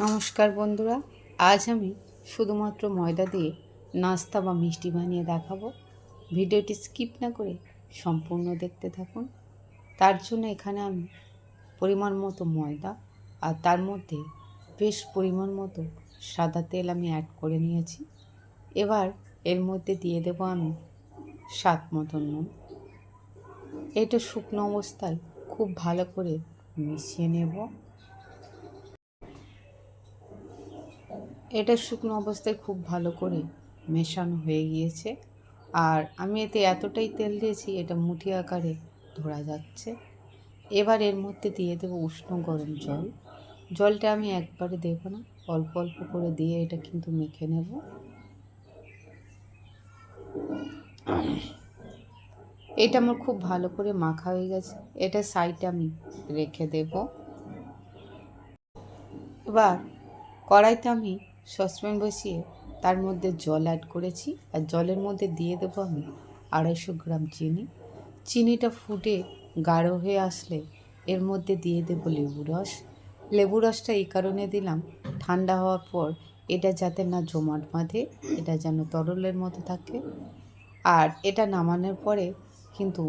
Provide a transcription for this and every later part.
নমস্কার বন্ধুরা, আজ আমি শুধুমাত্র ময়দা দিয়ে নাস্তা বা মিষ্টি বানিয়ে দেখাবো। ভিডিওটি স্কিপ না করে সম্পূর্ণ দেখতে থাকুন। তার জন্য এখানে আমি পরিমাণ মতো ময়দা আর তার মধ্যে বেশ পরিমাণ মতো সাদা তেল আমি অ্যাড করে নিয়েছি। এবার এর মধ্যে দিয়ে দেব আমি স্বাদ মতন নুন। এটা শুকনো অবস্থায় খুব ভালো করে মিশিয়ে নেব। এটা শুকনো অবস্থায় খুব ভালো করে মেশানো হয়ে গিয়েছে। আর আমি এতে এতটাই তেল দিয়েছি, এটা মুঠি আকারে ধরা যাচ্ছে। এবার এর মধ্যে দিয়ে দেবো উষ্ণ গরম জল। জলটা আমি একবারে দেবো না, অল্প অল্প করে দিয়ে এটা কিন্তু মেখে নেব। এটা আমার খুব ভালো করে মাখা হয়ে গেছে, এটা সাইডে আমি রেখে দেব। এবার কড়াইতে আমি সসপ্যান বসিয়ে তার মধ্যে জল অ্যাড করেছি আর জলের মধ্যে দিয়ে দেবো আমি আড়াইশো গ্রাম চিনি। চিনিটা ফুটে গাঢ় হয়ে আসলে এর মধ্যে দিয়ে দেবো লেবু রস। লেবু রসটা এই কারণে দিলাম, ঠান্ডা হওয়ার পর এটা যাতে না জমাট বাঁধে, এটা যেন তরলের মতো থাকে। আর এটা নামানোর পরে কিন্তু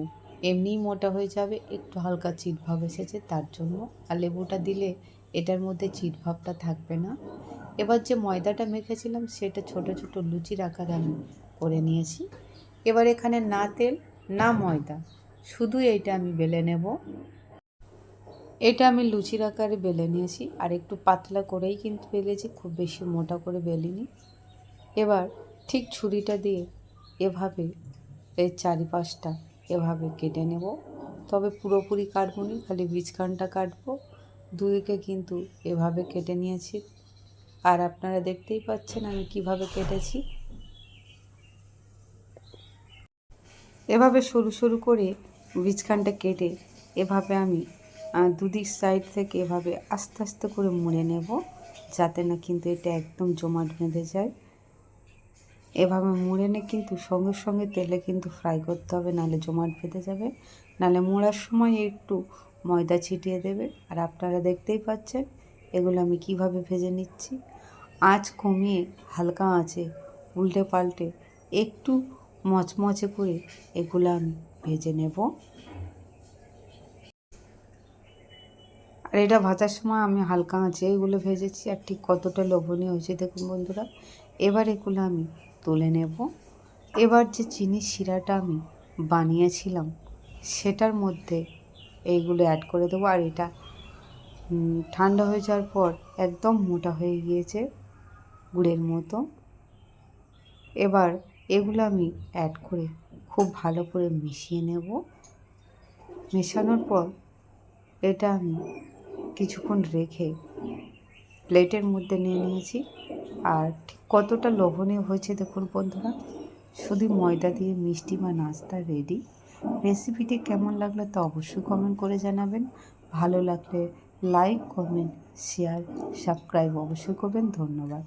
এমনিই মোটা হয়ে যাবে, একটু হালকা চিটভাব এসেছে, তার জন্য। আর লেবুটা দিলে এটার মধ্যে চিটভাবটা থাকবে না। এবার যে ময়দাটা মেখেছিলাম, সেটা ছোট ছোট লুচির আকারে আমি করে নিয়েছি। এবার এখানে না তেল, না ময়দা, শুধু এইটা আমি বেলে নেব। এটা আমি লুচির আকারে বেলে নিয়েছি, আর একটু পাতলা করেই কিন্তু বেলেছি, খুব বেশি মোটা করে বেলিনি। এবার ঠিক ছুরিটা দিয়ে এভাবে এর চারিপাশটা এভাবে কেটে নেব। তবে পুরোপুরি কাটবো নি, খালি বীজখানটা কাটবো। দুদিকে কিন্তু এভাবে কেটে নিয়েছি। আর আপনারা দেখতেই পাচ্ছেন আমি কীভাবে কেটেছি। এভাবে সরু সরু করে বীজখানটা কেটে এভাবে আমি দুদিক সাইড থেকে এভাবে আস্তে আস্তে করে মুড়ে নেব, যাতে না কিন্তু এটা একদম জমাট বেঁধে যায়। এভাবে মুড়ে নে কিন্তু সঙ্গে সঙ্গে তেলে কিন্তু ফ্রাই করতে হবে, নাহলে জমাট বেঁধে যাবে। নাহলে মোড়ার সময় একটু ময়দা ছিটিয়ে দেবে। আর আপনারা দেখতেই পাচ্ছেন, এগুলো আমি কীভাবে ভেজে নিচ্ছি। আঁচ কমিয়ে হালকা আঁচে উল্টে পাল্টে একটু মচমচে করে এগুলো আমি ভেজে নেব। আর এটা ভাজার সময় আমি হালকা আঁচে এগুলো ভেজেছি, আর ঠিক কতটা লোভনীয় হয়েছে দেখুন বন্ধুরা। এবার এগুলো আমি তুলে নেব। এবার যে চিনি শিরাটা আমি বানিয়েছিলাম, সেটার মধ্যে এইগুলো অ্যাড করে দেবো। আর এটা ঠান্ডা হয়ে যাওয়ার পর একদম মোটা হয়ে গিয়েছে গুড়ের মতো। এবার এগুলো আমি অ্যাড করে খুব ভালো করে মিশিয়ে নেব। মেশানোর পর এটা আমি কিছুক্ষণ রেখে প্লেটের মধ্যে নিয়ে নিয়েছি। আর ঠিক কতটা লোভনীয় হয়েছে দেখুন বন্ধুরা, শুধু ময়দা দিয়ে মিষ্টি বা নাস্তা রেডি রেসিপিটি কেমন লাগল তা অবশ্যই কমেন্ট করে জানাবেন। ভালো লাগলে লাইক কমেন্ট শেয়ার সাবস্ক্রাইব অবশ্যই করবেন। ধন্যবাদ।